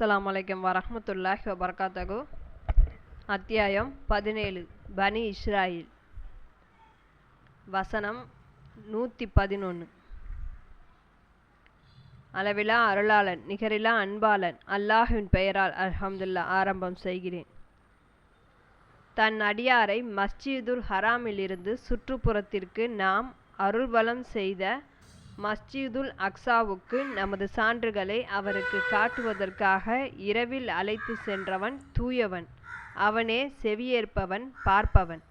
அஸ்லாம் வலைக்கம் வரமத்துல்லாஹி வபர்காத்தகு அத்தியாயம் பதினேழு. பனி இஸ்ராயில். வசனம் நூற்றி பதினொன்று அளவிலா அருளாளன் நிகரிலா அன்பாளன் அல்லாஹின் பெயரால் அல்ஹம்துல்லா ஆரம்பம் செய்கிறேன். தன் அடியாரை மஸ்ஜிதுல் ஹராமிலிருந்து சுற்றுப்புறத்திற்கு நாம் அருள்வலம் செய்த மஸ்ஜிதுல் அக்ஸாவுக்கு நமது சான்றுகளை அவருக்கு காட்டுவதற்காக இரவில் அழைத்து சென்றவன் தூயவன். அவனே செவியேற்பவன் பார்ப்பவன்.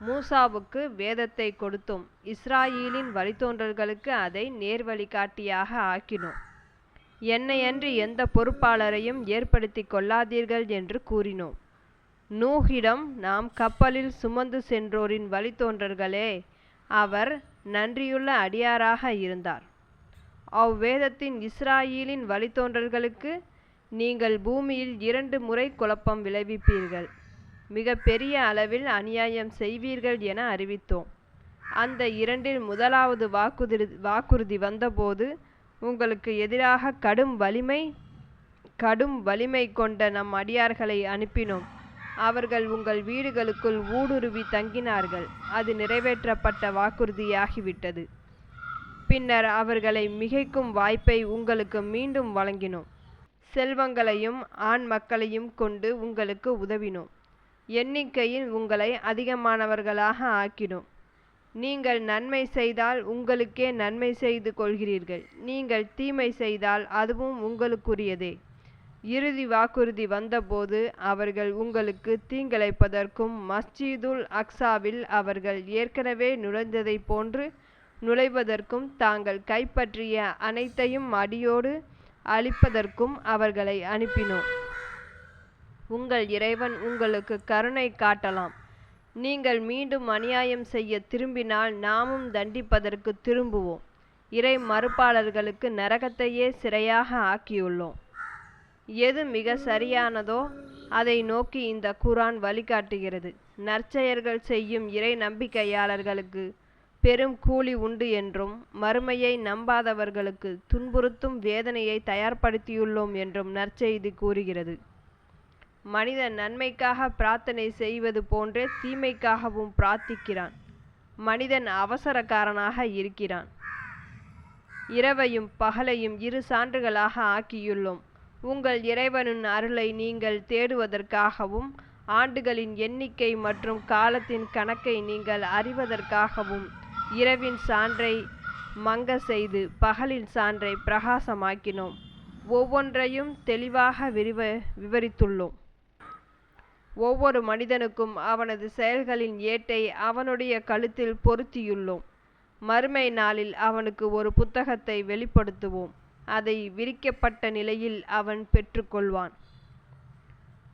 மூசாவுக்கு வேதத்தை கொடுத்தோம். இஸ்ராயீலின் வழித்தோன்றல்களுக்கு அதை நேர்வழிகாட்டியாக ஆக்கினோம். என்னையன்றி எந்த பொறுப்பாளரையும் ஏற்படுத்தி கொள்ளாதீர்கள் என்று கூறினோம். நூஹிடம் நாம் கப்பலில் சுமந்து சென்றோரின் வழித்தோன்றல்களே அவர் நன்றியுள்ள அடியாராக இருந்தார். அவ்வேதத்தின் இஸ்ராயீலின் வழித்தோன்றல்களுக்கு நீங்கள் பூமியில் இரண்டு முறை குழப்பம் விளைவிப்பீர்கள். மிக பெரிய அளவில் அநியாயம் செய்வீர்கள் என அறிவித்தோம். அந்த இரண்டில் முதலாவது வாக்குறுதி வாக்குறுதி வந்தபோது உங்களுக்கு எதிராக கடும் வலிமை கடும் வலிமை கொண்ட நம் அடியார்களை அனுப்பினோம். அவர்கள் உங்கள் வீடுகளுக்குள் ஊடுருவி தங்கினார்கள். அது நிறைவேற்றப்பட்ட வாக்குறுதியாகிவிட்டது. பின்னர் அவர்களை மிகைக்கும் வாய்ப்பை உங்களுக்கு மீண்டும் வழங்கினோம். செல்வங்களையும் ஆண் மக்களையும் கொண்டு உங்களுக்கு உதவினோம். எண்ணிக்கையில் உங்களை அதிகமானவர்களாக ஆக்கினோம். நீங்கள் நன்மை செய்தால் உங்களுக்கே நன்மை செய்து கொள்கிறீர்கள். நீங்கள் தீமை செய்தால் அதுவும் உங்களுக்குரியதே. இறுதி வாக்குறுதி வந்தபோது அவர்கள் உங்களுக்கு தீங்கிழைப்பதற்கும் மஸ்ஜிதுல் அக்ஸாவில் அவர்கள் ஏற்கனவே நுழைந்ததைப் போன்று நுழைவதற்கும் தாங்கள் கைப்பற்றிய அனைத்தையும் அடியோடு அழிப்பதற்கும் அவர்களை அனுப்பினோம். உங்கள் இறைவன் உங்களுக்கு கருணை காட்டலாம். நீங்கள் மீண்டும் அநியாயம் செய்ய திரும்பினால் நாமும் தண்டிப்பதற்கு திரும்புவோம். இறை மறுப்பாளர்களுக்கு நரகத்தையே சிறையாக ஆக்கியுள்ளோம். எது மிக சரியானதோ அதை நோக்கி இந்த குரான் வழிகாட்டுகிறது. நற்செயல்கள் செய்யும் இறை நம்பிக்கையாளர்களுக்கு பெரும் கூலி உண்டு என்றும் மறுமையை நம்பாதவர்களுக்கு துன்புறுத்தும் வேதனையை தயார்படுத்தியுள்ளோம் என்றும் நற்செய்தி கூறுகிறது. மனிதன் நன்மைக்காக பிரார்த்தனை செய்வது போன்றே தீமைக்காகவும் பிரார்த்திக்கிறான். மனிதன் அவசரக்காரனாக இருக்கிறான். இரவையும் பகலையும் இரு சான்றுகளாக ஆக்கியுள்ளோம். உங்கள் இறைவனின் அருளை நீங்கள் தேடுவதற்காகவும் ஆண்டுகளின் எண்ணிக்கை மற்றும் காலத்தின் கணக்கை நீங்கள் அறிவதற்காகவும் இரவின் சான்றை மங்க செய்து பகலின் சான்றை பிரகாசமாக்கினோம். ஒவ்வொன்றையும் தெளிவாக விரிவ விவரித்துள்ளோம். ஒவ்வொரு மனிதனுக்கும் அவனது செயல்களின் ஏட்டை அவனுடைய கழுத்தில் பொருத்தியுள்ளோம். மறுமை நாளில் அவனுக்கு ஒரு புத்தகத்தை வெளிப்படுத்துவோம். அதை விரிக்கப்பட்ட நிலையில் அவன் பெற்றுக்கொள்வான்.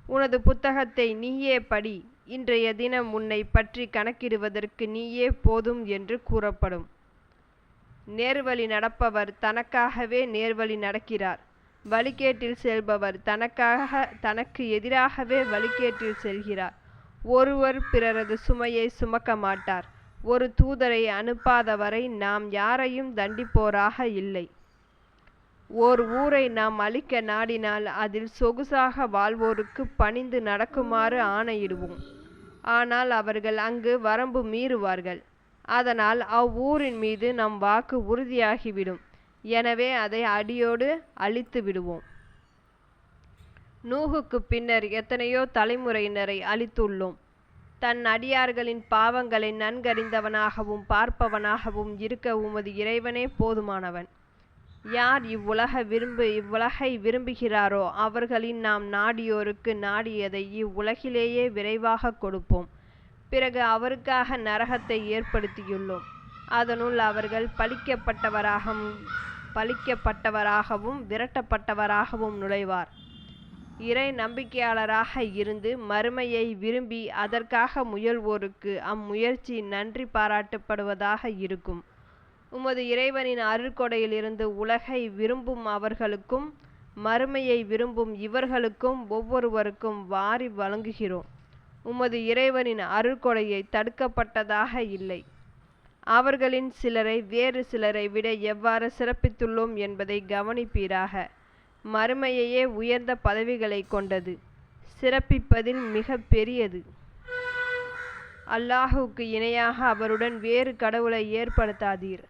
உனது புத்தகத்தை நீயே படி இன்றைய தினம் உன்னை பற்றி கணக்கிடுவதற்கு நீயே போதும் என்று கூறப்படும். நேர்வழி நடப்பவர் தனக்காகவே நேர்வழி நடக்கிறார். வழிகேட்டில் செல்பவர் தனக்காக தனக்கு எதிராகவே வழிகேட்டில் செல்கிறார். ஒருவர் பிறரது சுமையை சுமக்க மாட்டார். ஒரு தூதரை அனுப்பாதவரை நாம் யாரையும் தண்டிப்போராக இல்லை. ஓர் ஊரை நாம் அழிக்க நாடினால் அதில் சொகுசாக வாழ்வோருக்கு பணிந்து நடக்குமாறு ஆணையிடுவோம். ஆனால் அவர்கள் அங்கு வரம்பு மீறுவார்கள். அதனால் அவ்வூரின் மீது நம் வாக்கு உறுதியாகிவிடும். எனவே அதை அடியோடு அழித்து விடுவோம். நூகுக்கு பின்னர் எத்தனையோ தலைமுறையினரை அழித்துள்ளோம். தன் அடியார்களின் பாவங்களை நன்கறிந்தவனாகவும் பார்ப்பவனாகவும் இருக்க உமது இறைவனே போதுமானவன். யார் இவ்வுலக விரும்பு இவ்வுலகை விரும்புகிறாரோ அவர்களின் நாம் நாடியோருக்கு நாடியதை இவ்வுலகிலேயே விரைவாக கொடுப்போம். பிறகு அவருக்காக நரகத்தை ஏற்படுத்தியுள்ளோம். அதனுள் அவர்கள் பழிக்கப்பட்டவராகவும் பழிக்கப்பட்டவராகவும் விரட்டப்பட்டவராகவும் நுழைவார். இறை நம்பிக்கையாளராக இருந்து மறுமையை விரும்பி அதற்காக முயல்வோருக்கு அம்முயற்சி நன்றி பாராட்டப்படுவதாக இருக்கும். உமது இறைவனின் அருள்கொடையிலிருந்து உலகை விரும்பும் அவர்களுக்கும் மறுமையை விரும்பும் இவர்களுக்கும் ஒவ்வொருவருக்கும் வாரி வழங்குகிறோம். உமது இறைவனின் அருள்கொடையை தடுக்கப்பட்டதாக இல்லை. அவர்களின் சிலரை வேறு சிலரை விட எவ்வாறு சிறப்பித்துள்ளோம் என்பதை கவனிப்பீராக. மறுமையையே உயர்ந்த பதவிகளை கொண்டது. சிறப்பிப்பதில் மிக பெரியது. அல்லாஹுவுக்கு இணையாக அவருடன் வேறு கடவுளை ஏற்படுத்தாதீர்.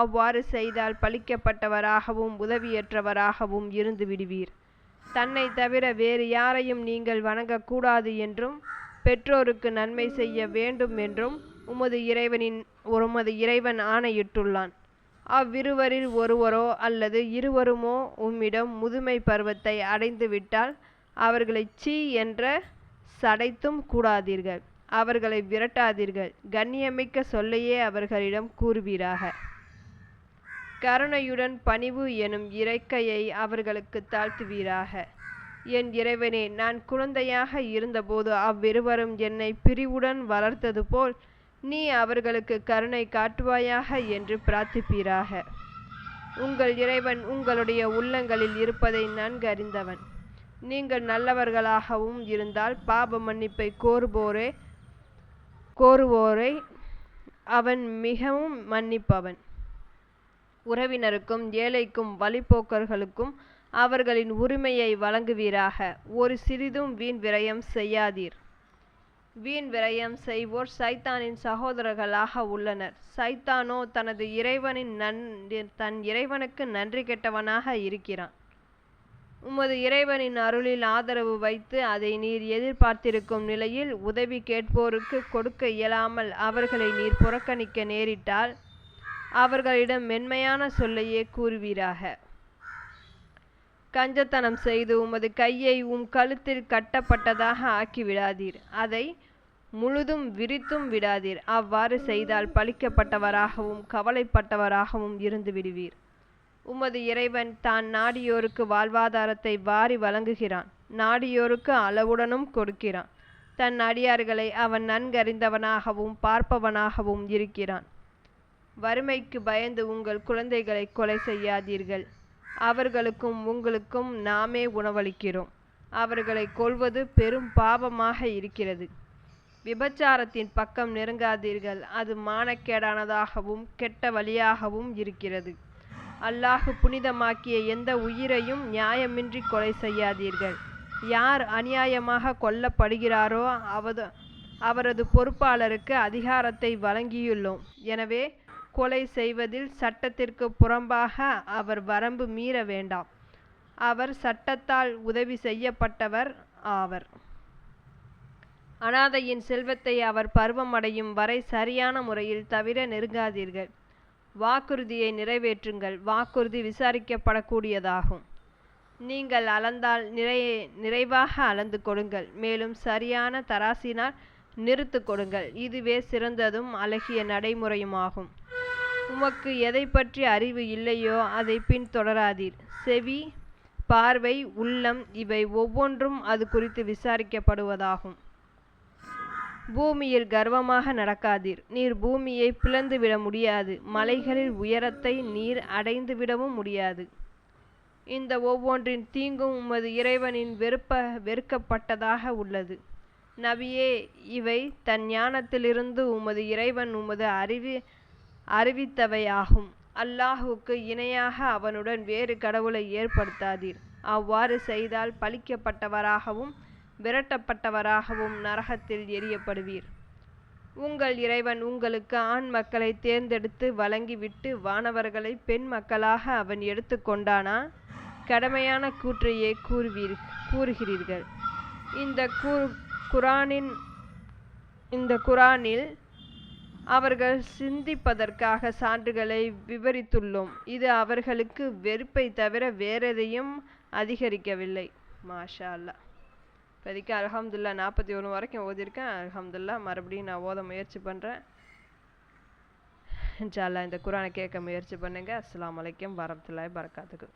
அவ்வாறு செய்தால் பழிக்கப்பட்டவராகவும் உதவியற்றவராகவும் இருந்து விடுவீர். தன்னை தவிர வேறு யாரையும் நீங்கள் வணங்கக்கூடாது என்றும் பெற்றோருக்கு நன்மை செய்ய வேண்டும் என்றும் உமது இறைவனின் உமது இறைவன் ஆணையிட்டுள்ளான். அவ்விருவரில் ஒருவரோ அல்லது இருவருமோ உம்மிடம் முதுமை பருவத்தை அடைந்துவிட்டால் அவர்களை சீ என்ற சடைத்தும் கூடாதீர்கள். அவர்களை விரட்டாதீர்கள். கண்ணியமிக்க சொல்லையே அவர்களிடம் கூறுவீராக. கருணையுடன் பணிவு எனும் இறைக்கையை அவர்களுக்கு தாழ்த்துவீராக. என் இறைவனே நான் குழந்தையாக இருந்தபோது அவ்விருவரும் என்னை பிரிவுடன் வளர்த்தது போல் நீ அவர்களுக்கு கருணை காட்டுவாயாக என்று பிரார்த்திப்பீராக. உங்கள் இறைவன் உங்களுடைய உள்ளங்களில் இருப்பதை நன்கு அறிந்தவன். நீங்கள் நல்லவர்களாகவும் இருந்தால் பாப மன்னிப்பை கோருவோரே கோருவோரை அவன் மிகவும் மன்னிப்பவன். உறவினருக்கும் ஏழைக்கும் வழிப்போக்கர்களுக்கும் அவர்களின் உரிமையை வழங்குவீராக. ஒரு சிறிதும் வீண் விரயம் செய்யாதீர். வீண் விரயம் செய்வோர் சைத்தானின் சகோதரர்களாக உள்ளனர். சைத்தானோ தனது இறைவனின் நன் தன் இறைவனுக்கு நன்றி கெட்டவனாக இருக்கிறான். உமது இறைவனின் அருளில் ஆதரவு வைத்து அதை நீர் எதிர்பார்த்திருக்கும் நிலையில் உதவி கேட்போருக்கு கொடுக்க இயலாமல் அவர்களை நீர் புறக்கணிக்க நேரிட்டால் அவர்களிடம் மென்மையான சொல்லையே கூறுவீராக. கஞ்சத்தனம் செய்து உமது கையை உம் கழுத்தில் கட்டப்பட்டதாக ஆக்கிவிடாதீர். அதை முழுதும் விரித்தும் விடாதீர். அவ்வாறு செய்தால் பழிக்கப்பட்டவராகவும் கவலைப்பட்டவராகவும் இருந்து விடுவீர் உமது இறைவன் தான் நாடியோருக்கு வாழ்வாதாரத்தை வாரி வழங்குகிறான். நாடியோருக்கு அளவுடனும் கொடுக்கிறான். தன் அடியார்களை அவன் நன்கறிந்தவனாகவும் பார்ப்பவனாகவும் இருக்கிறான். வறுமைக்கு பயந்து உங்கள் குழந்தைகளை கொலை செய்யாதீர்கள். அவர்களுக்கும் உங்களுக்கும் நாமே உணவளிக்கிறோம். அவர்களை கொல்வது பெரும் பாவமாக இருக்கிறது. விபச்சாரத்தின் பக்கம் நெருங்காதீர்கள். அது மானக்கேடானதாகவும் கெட்ட வழியாகவும் இருக்கிறது. அல்லாஹ் புனிதமாக்கிய எந்த உயிரையும் நியாயமின்றி கொலை செய்யாதீர்கள். யார் அநியாயமாக கொல்லப்படுகிறாரோ அவது அவரது பொறுப்பாளருக்கு அதிகாரத்தை வழங்கியுள்ளோம். எனவே கொலை செய்வதில் சட்டத்திற்கு புறம்பாக அவர் வரம்பு மீற வேண்டாம். அவர் சட்டத்தால் உதவி செய்யப்பட்டவர் ஆவர். அனாதையின் செல்வத்தை அவர் பருவமடையும் வரை சரியான முறையில் தவிர நெருங்காதீர்கள். வாக்குறுதியை நிறைவேற்றுங்கள். வாக்குறுதி விசாரிக்கப்படக்கூடியதாகும். நீங்கள் அளந்தால் நிறைய நிறைவாக அளந்து கொடுங்கள். மேலும் சரியான தராசினால் நிறுத்து கொடுங்கள். இதுவே சிறந்ததும் அழகிய நடைமுறையுமாகும். உமக்கு எதை பற்றி அறிவு இல்லையோ அதை பின்தொடராதீர் செவி பார்வை உள்ளம் இவை ஒவ்வொன்றும் அது குறித்து விசாரிக்கப்படுவதாகும். பூமியில் கர்வமாக நடக்காதீர். நீர் பூமியை பிளந்து விட முடியாது. மலைகளில் உயரத்தை நீர் அடைந்து விடவும் முடியாது. இந்த ஒவ்வொன்றின் தீங்கும் உமது இறைவனின் வெறுப்ப வெறுக்கப்பட்டதாக உள்ளது. நபியே இவை தன் ஞானத்திலிருந்து உமது இறைவன் உமது அறிவி அறிவித்தவையாகும். அல்லாஹுக்கு இணையாக அவனுடன் வேறு கடவுளை ஏற்படுத்தாதீர். அவ்வாறு செய்தால் பழிக்கப்பட்டவராகவும் விரட்டப்பட்டவராகவும் நரகத்தில் எரியப்படுவீர். உங்கள் இறைவன் உங்களுக்கு ஆண் மக்களை தேர்ந்தெடுத்து வழங்கிவிட்டு வானவர்களை பெண் மக்களாக அவன் எடுத்து கொண்டானா? கடமையான கூற்றையே கூறுவீர் கூறுகிறீர்கள். இந்த கூ குரானின் இந்த குரானில் அவர்கள் சிந்திப்பதற்காக சான்றுகளை விவரித்துள்ளோம். இது அவர்களுக்கு வெறுப்பை தவிர வேறெதையும் அதிகரிக்கவில்லை. மாஷா அல்லா இப்போதைக்கு அலமதுல்லா நாற்பத்தி ஒன்று வரைக்கும் ஓதியிருக்கேன். அலமதுல்லா மறுபடியும் நான் ஓத முயற்சி பண்ணுறேன் இன்ஷா இந்த குரானை கேட்க முயற்சி பண்ணுங்கள் அஸ்லாம் வலைக்கம் வரமத்துல்லாய் பறக்காத்துக்கு